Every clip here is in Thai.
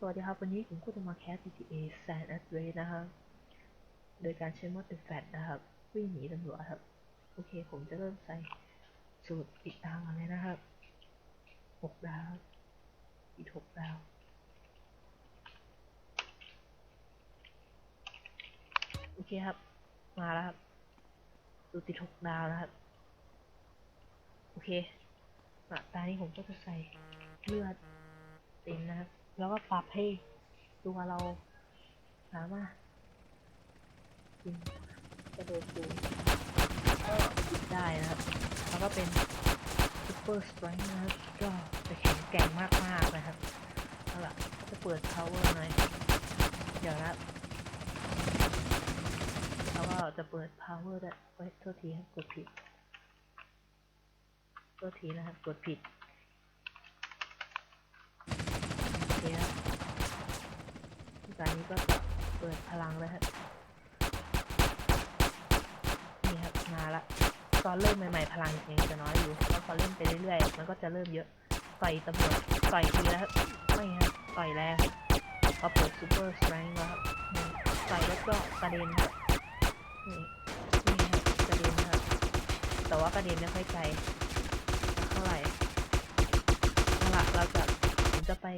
สวัสดีครับ วันนี้ผมก็จะมาแคส GTA San Andreas นะครับ โดยการใช้มอด The Fat นะครับ วิ่งหนีตำรวจครับ โอเค ผมจะเริ่มใส่สูตรติดตามมาเลยนะครับหกดาว อีกหกดาว โอเคครับ มาแล้วครับสูตรติดหกดาวนะครับ โอเคมาตานี้ผมก็จะใส่เลือดเต็มนะครับ แล้วก็ปรับให้ตัวเราสามารถกินกระโดดสูงก็กินได้นะครับแล้วก็เป็นซูเปอร์สไตรน์นะครับก็จะแข็งแกร่งมากๆนะครับเอาล่ะจะเปิด power หน่อยเดี๋ยวนะแล้วก็จะเปิด power ได้วยเฮ้ยโทษทีครับกดผิดโทษทีนะครับกดผิด โอ เคครับตอนนี้ก็เปิดพลังเลยครับนี่ครับมาละตอนเริ่มใหม่ๆพลังยังจะน้อยอยู่แล้วพอเล่นไปเรื่อยๆมันก็จะเริ่มเยอะต่อยตำรวจต่อยทีแล้วไม่ครับต่อยแรงครับพอเปิดซูเปอร์สไตรน์แล้วครับต่อยแล้วก็กระเด็นครับนี่นี่ครับกระเด็นครับแต่ว่ากระเด็นไม่ค่อยไกลเท่าไหร่เอาละเราจะผมจะไป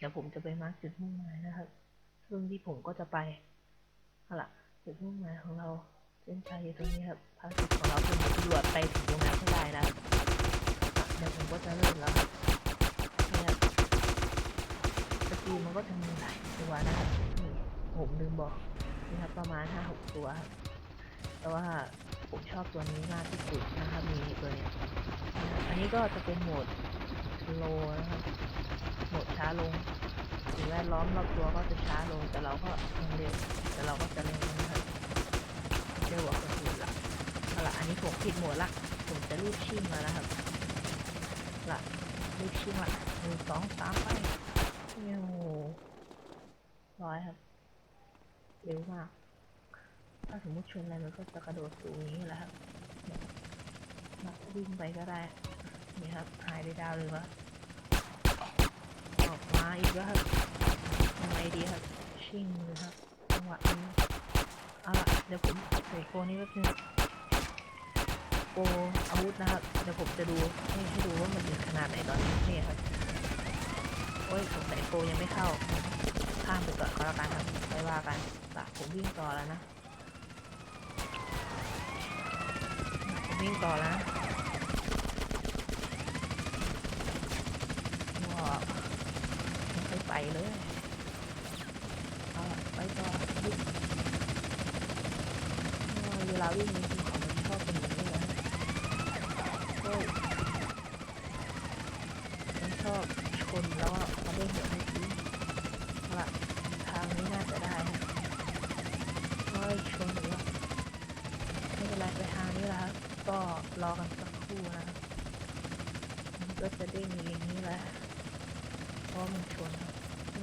เดี๋ยวผมจะไปมาร์กจุดมุ่งหมายนะครับ ซึ่งที่ผมก็จะไปเอาล่ะจุดมุ่งหมายของเราเส้นชัยอยู่ตรงนี้ครับภารกิจของเราคือตำรวจไปถึงตรงนั้นให้ได้นะเดี๋ยวผมก็จะเริ่มแล้วครับนี่ครับสกีมันก็จะมีหลายตัวนะครับนี่ผมลืมบอกนี่ครับประมาณห้าหกตัวครับแต่ว่าผมชอบตัวนี้มากที่สุดนะครับมีตัวเนี้ยอันนี้ก็จะเป็นโหมดโลนะครับ หมดช้าลงสิ่งแวดล้อมรอบตัวก็จะช้าลง แต่เราก็ยังเร็ว แต่เราก็จะเร็วนะครับเร็วกว่าคนอื่นละเอาละอันนี้ผมผิดหมดละ ผมจะรีบชิ่งแล้วนะครับละรีบชิ่งละหนึ่งสองสามไปโอ้โหร้อยครับ เร็วมาก ถ้าสมมติชนอะไรมันก็จะกระโดดสูงอย่างนี้แหละครับนักวิ่งไปก็ได้ นี่ครับหายไปดาวเลยวะ มาอีกแล้วครับยังไงดีครับ ชิ่งเลยครับจังหวะนี้เอาละเดี๋ยวผมใส่โกนี้แป๊บนึงโกอาวุธนะครับ เดี๋ยวผมจะดูให้ให้ดูว่ามันถึงขนาดไหนตอนนี้นี่ครับ โอ้ยผมใส่โกยังไม่เข้า ข้ามไปก่อนก็แล้วกันครับไปว่ากันปะผมวิ่งต่อแล้วนะผมวิ่งต่อแล้วนะว้าว ไม่ไป เลยเอาล่ะไปต่อวิ่งโอ้ยเวลาวิ่งจริงๆของมันชอบเป็นอย่างนี้นะเฮ้มันชอบชนแล้วอะมันได้เห็นให้ทีเอาล่ะทางนี้น่าจะได้ฮะเฮ้ยชนอีกแล้วไม่เป็นไรไปทางนี้แล้วครับก็รอกันสักครู่นะมันก็จะเด้งอย่างนี้แหละเพราะมันชน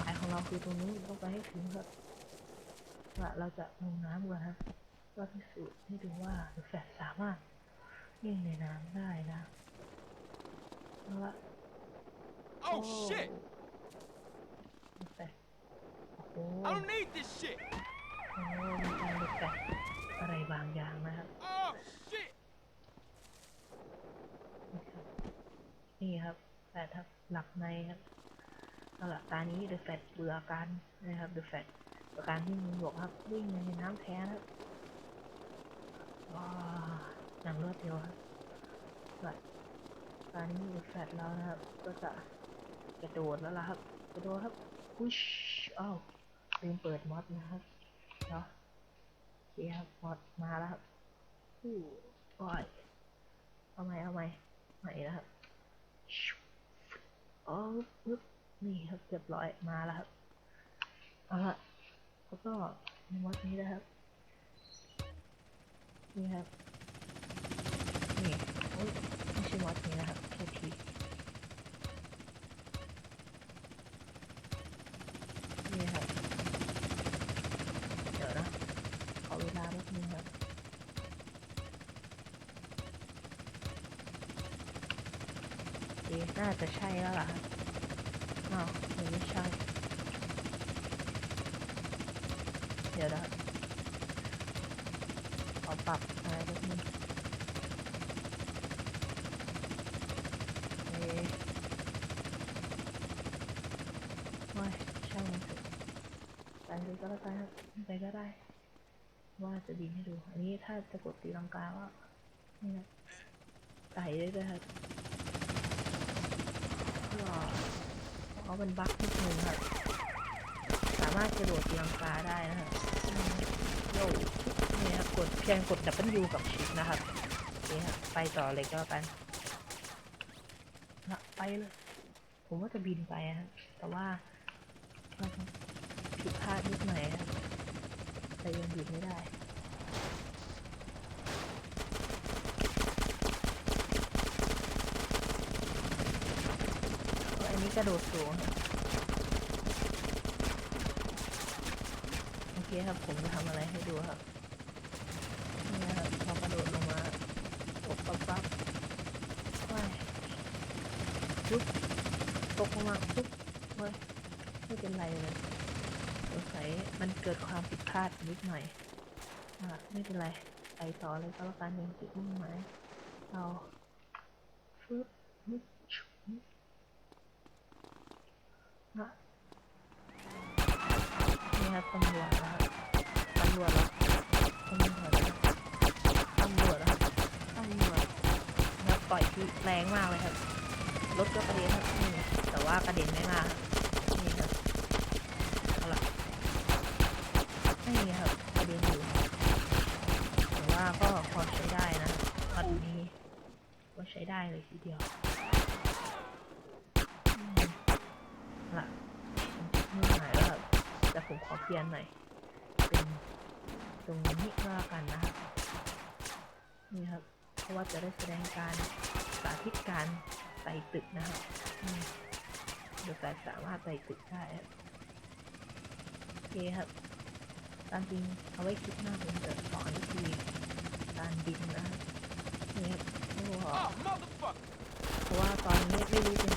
ายของเราคือตรงนู้นต้องไปให้ถึงครับว่าเราจะลงน้ำกันครับก็พิสูจน์ให้ดูว่าแฟลชสามารถวิ่งในน้ำได้นะเอาละ Oh shit! แฟลชโอ้โห I don't need this shit! โอ้โหมีการหลุดแฟลชอะไรบางอย่างนะครับ Oh shit! นี่ครับแฟลชครับหลับในครับ เอาละตานี้เดอะแฟลชเบื่อการนะครับเดอะแฟลชเบื่อการวิ่มึงบนบกครับวิ่งในน้ำแท้นะครับว้าอย่างรวดเร็วครับแบบตอนนี้มีแฟลชแล้วนะครับ ก็จะกระโดดแล้วล่ะครับกระโดดครับพุชอ้าวลืมเปิดมอดนะครับเนาะเคครับมอดมาแล้วครับอู้โอ้ยเอาใหม่เอาใหม่ใหม่แล้วครับอ๋อปึ๊บ นี่ครับเรียบร้อยมาแล้วครับเอาละแล้วก็ในมอดนี้นะครับ นี่ครับ นี่โอ้ยไม่ใช่มอสนี้นะครับแค่ทีนี่ครับ เดี๋ยวนะ ขอเวลาแป๊บนึงครับโอเคน่าจะใช่แล้วล่ะครับ อ้าวยังไม่ใช่ เดี๋ยวนะขอปรับอะไรนิดนึงเอ๊ะว้าช่างมันเถอะไปเลยก็แล้วกันครับไปก็ได้ ว่าจะบินให้ดู อันนี้ถ้าจะกดตีลังกาก็นี่นะไต่ได้ด้วยครับก็ เพราะมันบั๊กนิดนึงครับสามารถกระโดดตีลังกาได้นะครับโยกนี่ครับกดเพียงกด W กับชิปนะครับนี่ครับไปต่อเลยก็แล้วกันนะไปเลยผมว่าจะบินไปครับแต่ว่าผิดพลาดนิดหน่อยครับแต่ยังบินไม่ได้ อั นี้กระโดดสูงครับโอเคครับ ผมจะทำอะไรให้ดูครับนี่นะครับพอกระโดดลงมาตกปั๊บปั๊บว้ายปุ๊บตกลงมาปุ๊บเว้ยไม่เป็นไรเลยสงสัยมันเกิดความผิดพลาดนิดหน่อยอะไม่เป็นไรไปต่อเลยก็แล้วกันยังจุดมุ่งหมายเราฟึบนึกชุบ นี่ครับตำรวจนะครับตำรวจแล้วตำรวจตำรวจแล้วตำรวจแล้วปล่อยที่แรงมากเลยครับรถก็กระเด็นครับนี่แต่ว่ากระเด็นไม่มากนี่ครับเอาละนี่ครับกระเด็นอยู่แต่ว่าก็พอใช้ได้นะคันนี้ก็ใช้ได้เลยทีเดียวอืมเอาละมือหายแล้วครับแต่ ผมขอเพียนหน่อย เป็นตรงนี้ก็แล้วกันนะครับ นี่ครับ เพราะว่าจะได้แสดงการสาธิตการไต่ตึกนะครับเดี๋ยวการสามารถไต่ตึกได้ครับโอเคครับตามจริงเอาไว้คลิปหน้าผมจะสอนวิธีการบินนะครับนี่ครับโอ้โหเพราะว่าตอนนี้ไม่รู้เป็นอะไรค